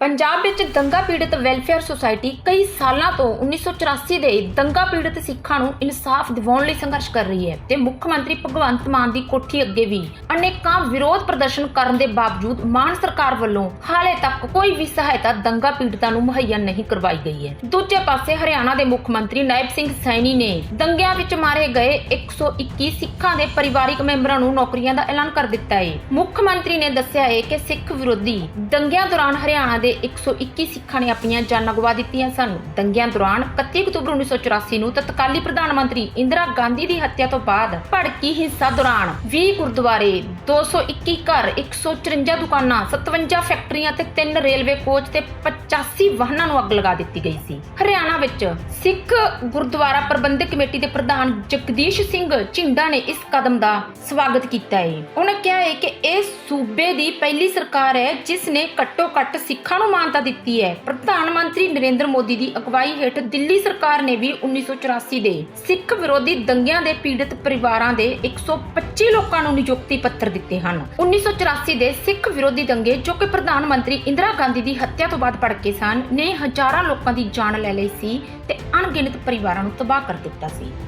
ਪੰਜਾਬ ਵਿੱਚ ਦੰਗਾ ਪੀੜਤ welfare society ਕਈ ਸਾਲਾਂ ਤੋਂ 1984 ਦੇ ਦੰਗਾ ਪੀੜਤ ਸਿੱਖਾਂ ਨੂੰ ਇਨਸਾਫ ਦਿਵਾਉਣ ਲਈ ਸੰਘਰਸ਼ ਕਰ ਰਹੀ ਹੈ ਤੇ ਮੁੱਖ ਮੰਤਰੀ ਭਗਵੰਤ ਮਾਨ ਦੀ ਕੋਠੀ ਅੱਗੇ ਵੀ ਅਨੇਕਾਂ ਵਿਰੋਧ ਪ੍ਰਦਰਸ਼ਨ ਕਰਨ ਦੇ ਬਾਵਜੂਦ ਮਾਨ ਸਰਕਾਰ ਵੱਲੋਂ ਹਾਲੇ ਤੱਕ ਕੋਈ ਵੀ ਸਹਾਇਤਾ ਦੰਗਾ ਪੀੜਤਾਂ ਨੂੰ ਮੁਹੱਈਆ ਨਹੀਂ ਕਰਵਾਈ ਗਈ ਹੈ। ਦੂਜੇ ਪਾਸੇ ਹਰਿਆਣਾ ਦੇ ਮੁੱਖ ਮੰਤਰੀ ਨਾਇਬ ਸਿੰਘ ਸੈਣੀ ਨੇ ਦੰਗਿਆਂ ਵਿੱਚ ਮਾਰੇ ਗਏ 121 ਸਿੱਖਾਂ ਦੇ ਪਰਿਵਾਰਕ ਮੈਂਬਰਾਂ ਨੂੰ ਨੌਕਰੀਆਂ ਦਾ ਐਲਾਨ ਕਰ ਦਿੱਤਾ ਹੈ। ਮੁੱਖ ਮੰਤਰੀ ਨੇ ਦੱਸਿਆ ਹੈ ਕਿ ਸਿੱਖ ਵਿਰੋਧੀ ਦੰਗਿਆਂ ਦੌਰਾਨ ਹਰਿਆਣਾ ਦੇ 121 ਸਿੱਖਾਂ ਨੇ ਆਪਣੀਆਂ ਜਾਨਾਂ ਗਵਾ ਦਿੱਤੀਆਂ ਸਨ। ਦੰਗਿਆਂ ਦੌਰਾਨ 31 ਅਕਤੂਬਰ 1984 ਨੂੰ ਤਤਕਾਲੀ ਪ੍ਰਧਾਨ ਮੰਤਰੀ ਇੰਦਰਾ ਗਾਂਧੀ ਦੀ ਹੱਤਿਆ ਤੋਂ ਬਾਅਦ ਭੜਕੀ ਹਿੰਸਾ ਦੌਰਾਨ 20 ਗੁਰਦੁਆਰੇ 221 ਘਰ 154 ਦੁਕਾਨਾਂ 57 ਫੈਕਟਰੀਆਂ ਤੇ 3 ਰੇਲਵੇ ਕੋਚ ਤੇ 85 ਵਾਹਨਾਂ ਨੂੰ ਅੱਗ ਲਗਾ ਦਿੱਤੀ ਗਈ ਸੀ। ਵਿੱਚ ਸਿੱਖ ਗੁਰਦੁਆਰਾ ਪ੍ਰਬੰਧਕ ਕਮੇਟੀ ਦੇ ਪ੍ਰਧਾਨ ਜਗਦੀਸ਼ ਸਿੰਘ ਝਿੰਡਾ ਨੇ ਇਸ ਕਦਮ ਦਾ ਸਵਾਗਤ ਕੀਤਾ ਹੈ। ਉਹਨਾਂ ਕਿਹਾ ਹੈ ਕਿ ਇਹ ਸੂਬੇ ਦੀ ਪਹਿਲੀ ਸਰਕਾਰ ਹੈ, ਜਿਸ ਨੇ ਘੱਟੋ ਘੱਟ ਸਿੱਖਾਂ ਨੂੰ ਮਾਨਤਾ ਦਿੱਤੀ ਹੈ। ਪ੍ਰਧਾਨ ਮੰਤਰੀ ਨਰਿੰਦਰ ਮੋਦੀ ਦੀ ਅਗਵਾਈ ਹੇਠ ਦਿੱਲੀ ਸਰਕਾਰ ਨੇ ਵੀ 1984 ਦੇ ਸਿੱਖ ਵਿਰੋਧੀ ਦੰਗਿਆਂ ਦੇ ਪੀੜਤ ਪਰਿਵਾਰਾਂ ਦੇ 125 ਲੋਕਾਂ ਨੂੰ ਨਿਯੁਕਤੀ ਪੱਤਰ ਦਿੱਤੇ ਹਨ। 1984 ਦੇ ਸਿੱਖ ਵਿਰੋਧੀ ਦੰਗੇ, ਜੋ ਕਿ ਪ੍ਰਧਾਨ ਮੰਤਰੀ ਇੰਦਰਾ ਗਾਂਧੀ ਦੀ ਹੱਤਿਆ ਤੋਂ ਬਾਅਦ ਭੜਕੇ ਸਨ, ਨੇ ਹਜ਼ਾਰਾਂ ਲੋਕਾਂ ਦੀ ਜਾਨ ਲੈ ਲਈ ਸੀ। ਸੀ ਤੇ ਅਣਗਿਣਤ ਪਰਿਵਾਰਾਂ ਨੂੰ ਤਬਾਹ ਕਰ ਦਿੱਤਾ ਸੀ।